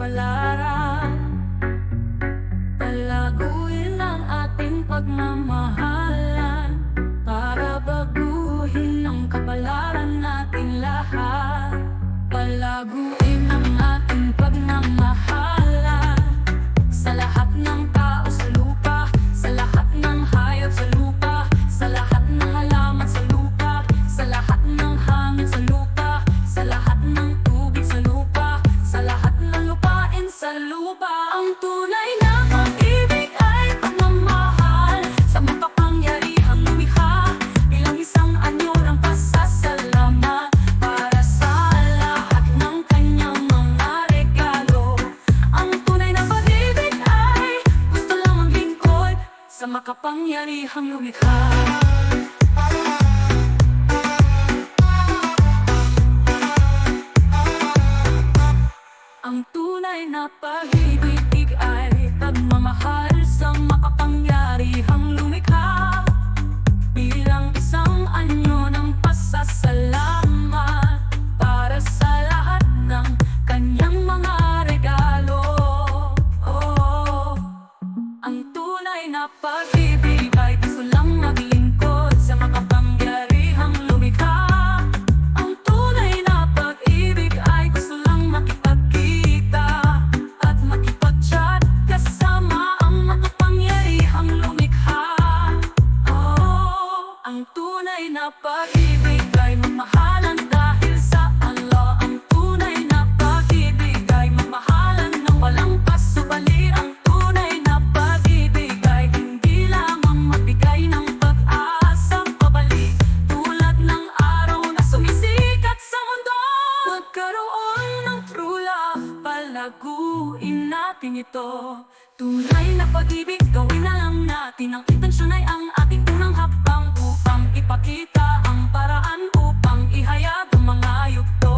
kapalaran Palaguin ang ating pagmamahalan Para baguhin ang kapalaran natin lahat. Palaguin Ang tunay na pag-ibig ay pagmamahal. Sa makapangyarihang lumikha Bilang isang anyo ng pasasalamat. Para sa lahat ng kanyang mga regalo. Ang tunay na pag-ibig ay Gusto lang maglingkod Sa makapangyarihang lumikha Ang tunay na pag-ibig pag-ibig ay gusto lang maglingkod sa makapangyarihang lumikha. Ang tunay na pag-ibig ay lang makipagkita At makipag-chat kasama ang makapangyarihang lumikha. Oh, ang tunay na pag-ibig ay mamahalan natin ito. Tunay na pag-ibig, gawin na lang natin. Ang intensyon ay ang ating unang hakbang Upang ipakita ang paraan Upang ihayag ang mga yugto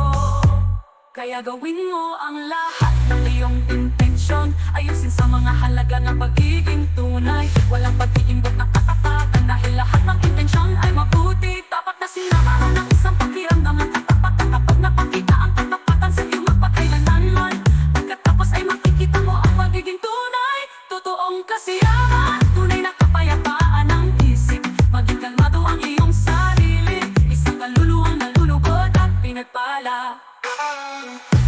Kaya gawin mo ang lahat ng iyong intensyon. Ayusin sa mga halaga ng pagiging tunay Bye.